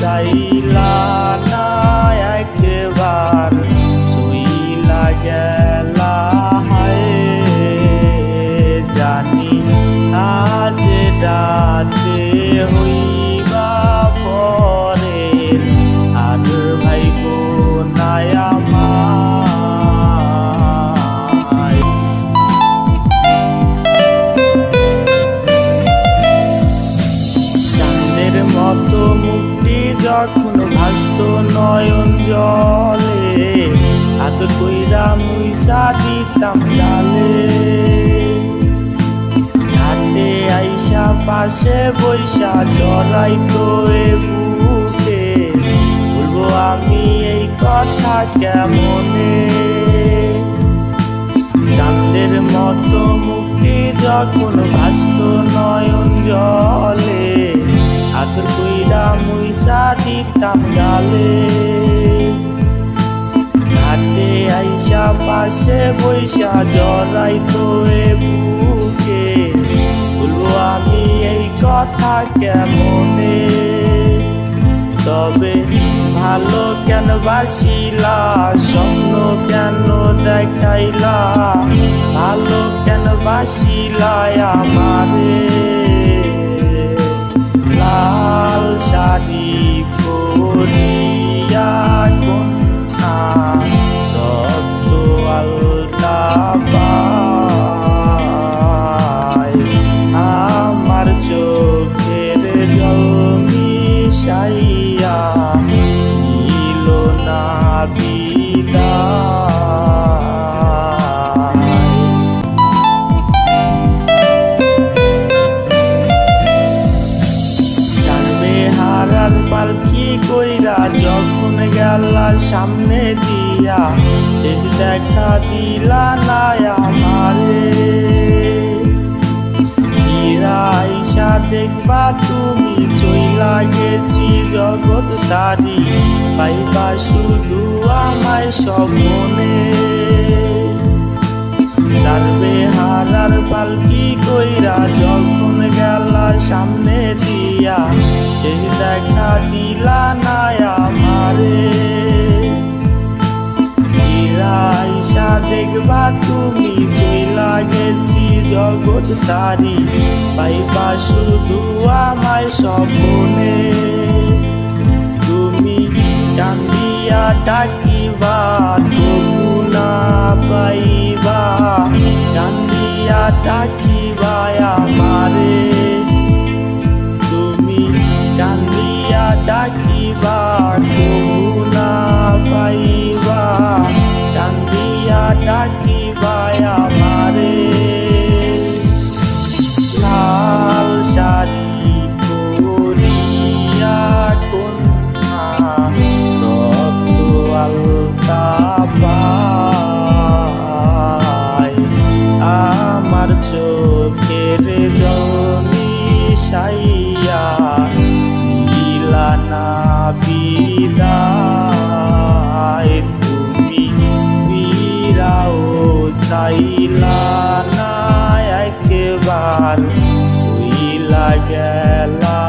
চাইলা না একবার চইলা গেলা হায়, জানি আজ রাতে হইবা পরে আর ভাই নায়া মা মতো যখন ভাসত নয়ন জলে, আদর কইরা মুইসা দিতাম ডালে। ঘাটে আইসা পাশে বৈশা জড়াই তো বুকে। বলব, আমি এই কথা কেমনে? চাঁদের মতো মুখে যখন ভাসত গালে ঘাটে আইসা পাশে বৈশা জড়াই তো এ বুকে। বলব, আমি এই কথা কেমনে? তবে ভালো কেন বাসিলা, স্বপ্ন কেন দেখাইলা? ভালো কেন বাসিলা আমারে? লাল শাড়ি কইরা যখন গেলা সামনে দিয়া, শেষ দেখা দিলা না আমারে। আইসা দেখবা তুমি চইলা গেছি জগৎ সারি, পাইবা শুধু আমায় স্বপ্নে। চারবে হারার পালকি কইরা যখন গেলা সামনে দিয়া শেষ দেখা দিলা না আমারে। আইসা দেখবা তুমি চইলা গেছি জগৎ সারি, পাইবা শুধু আমায় স্বপ্নে। তুমি কান্দিয়া ডাকিবা ডাকিবা আমারে বিদায় তুমি বিরাও চাইলা না একবার চইলা গেলা।